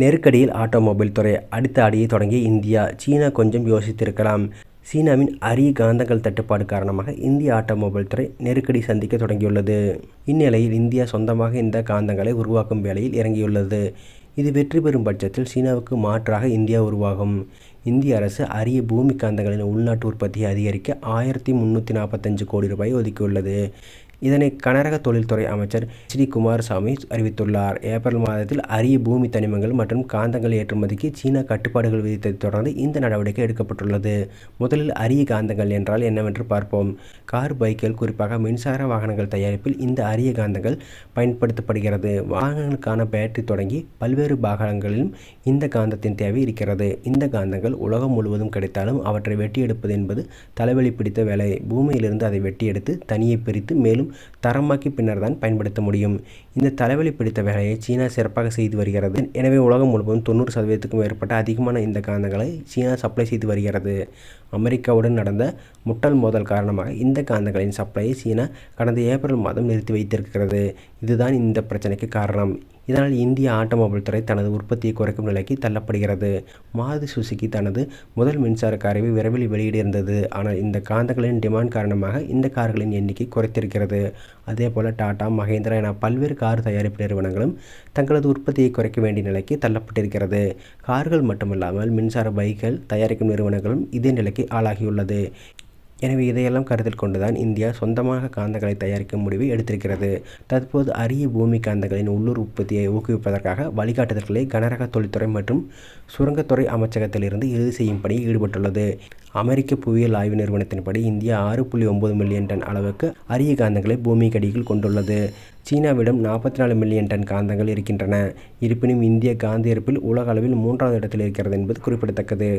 நெருக்கடியில் ஆட்டோமொபைல் துறை அடுத்த அடியை தொடங்கி இந்தியா சீனா கொஞ்சம் யோசித்திருக்கலாம். சீனாவின் அரிய காந்தங்கள் தட்டுப்பாடு காரணமாக இந்திய ஆட்டோமொபைல் துறை நெருக்கடி சந்திக்க தொடங்கியுள்ளது. இந்நிலையில் இந்தியா சொந்தமாக இந்த காந்தங்களை உருவாக்கும் வேலையில் இறங்கியுள்ளது. இது வெற்றி பெறும் பட்சத்தில் சீனாவுக்கு மாற்றாக இந்தியா உருவாகும். இந்திய அரசு அரிய பூமி காந்தங்களின் உள்நாட்டு உற்பத்தியை அதிகரிக்க ஆயிரத்தி முந்நூற்றி நாற்பத்தஞ்சு கோடி ரூபாய் ஒதுக்கியுள்ளது. இதனை கனரக தொழில்துறை அமைச்சர் ஸ்ரீ குமாரசாமி அறிவித்துள்ளார். ஏப்ரல் மாதத்தில் அரிய பூமி தனிமங்கள் மற்றும் காந்தங்கள் ஏற்றுமதிக்கு சீனா கட்டுப்பாடுகள் விதித்ததைத் தொடர்ந்து இந்த நடவடிக்கை எடுக்கப்பட்டுள்ளது. முதலில் அரிய காந்தங்கள் என்றால் என்னவென்று பார்ப்போம். கார் பைக்கில் குறிப்பாக மின்சார வாகனங்கள் தயாரிப்பில் இந்த அரிய காந்தங்கள் பயன்படுத்தப்படுகிறது. வாகனங்களுக்கான பேட்டரி தொடங்கி பல்வேறு பாகங்களிலும் இந்த காந்தத்தின் தேவை இருக்கிறது. இந்த காந்தங்கள் உலகம் முழுவதும் கிடைத்தாலும் அவற்றை வெட்டி எடுப்பது என்பது தலைவலி பிடித்த வேலை. பூமியிலிருந்து அதை வெட்டி எடுத்து தனியை பிரித்து மேலும் தரமாக்கி பின்னர் தான் பயன்படுத்த முடியும். இந்த தலைவலி பிடித்த வேலையை சீனா சிறப்பாக செய்து வருகிறது. எனவே உலகம் முழுவதும் தொண்ணூறு சதவீதத்துக்கும் மேற்பட்ட அதிகமான இந்த காந்தங்களை சீனா சப்ளை செய்து வருகிறது. அமெரிக்காவுடன் நடந்த முட்டல் மோதல் காரணமாக இந்த காந்தங்களின் சப்ளையை சீனா கடந்த ஏப்ரல் மாதம் நிறுத்தி வைத்திருக்கிறது. இதுதான் இந்த பிரச்சனைக்கு காரணம். இதனால் இந்திய ஆட்டோமொபைல் துறை தனது உற்பத்தியை குறைக்கும் நிலைக்கு தள்ளப்படுகிறது. மாருதி சுசுகி தனது முதல் மின்சார காரை விரைவில் வெளியிட இருந்தது ஆனால் இந்த காந்தங்களின் டிமாண்ட் காரணமாக இந்த கார்களின் எண்ணிக்கை குறைத்திருக்கிறது. அதே போல் டாடா மகேந்திரா என பல்வேறு கார் தயாரிப்பு நிறுவனங்களும் தங்களது உற்பத்தியை குறைக்க வேண்டிய நிலைக்கு தள்ளப்பட்டிருக்கிறது. கார்கள் மட்டுமில்லாமல் மின்சார பைக்கள் தயாரிக்கும் நிறுவனங்களும் இதே நிலைக்கு ஆளாகியுள்ளது. எனவே இதையெல்லாம் கருத்தில் கொண்டுதான் இந்தியா சொந்தமாக காந்தங்களை தயாரிக்கும் முடிவை எடுத்திருக்கிறது. தற்போது அரிய பூமி காந்தங்களின் உள்ளூர் உற்பத்தியை ஊக்குவிப்பதற்காக வழிகாட்டுதல்களை கனரக தொழில்துறை மற்றும் சுரங்கத்துறை அமைச்சகத்திலிருந்து இறுதி செய்யும் பணியில் ஈடுபட்டுள்ளது. அமெரிக்க புவியியல் ஆய்வு நிறுவனத்தின்படி இந்தியா ஆறு புள்ளி ஒன்பது மில்லியன் டன் அளவுக்கு அரிய காந்தங்களை பூமிக்கு அடியில் கொண்டுள்ளது. சீனாவிடம் நாற்பத்தி நாலு மில்லியன் டன் காந்தங்கள் இருக்கின்றன. இருப்பினும் இந்திய காந்த இருப்பில் உலக அளவில் மூன்றாவது இடத்தில் இருக்கிறது என்பது குறிப்பிடத்தக்கது.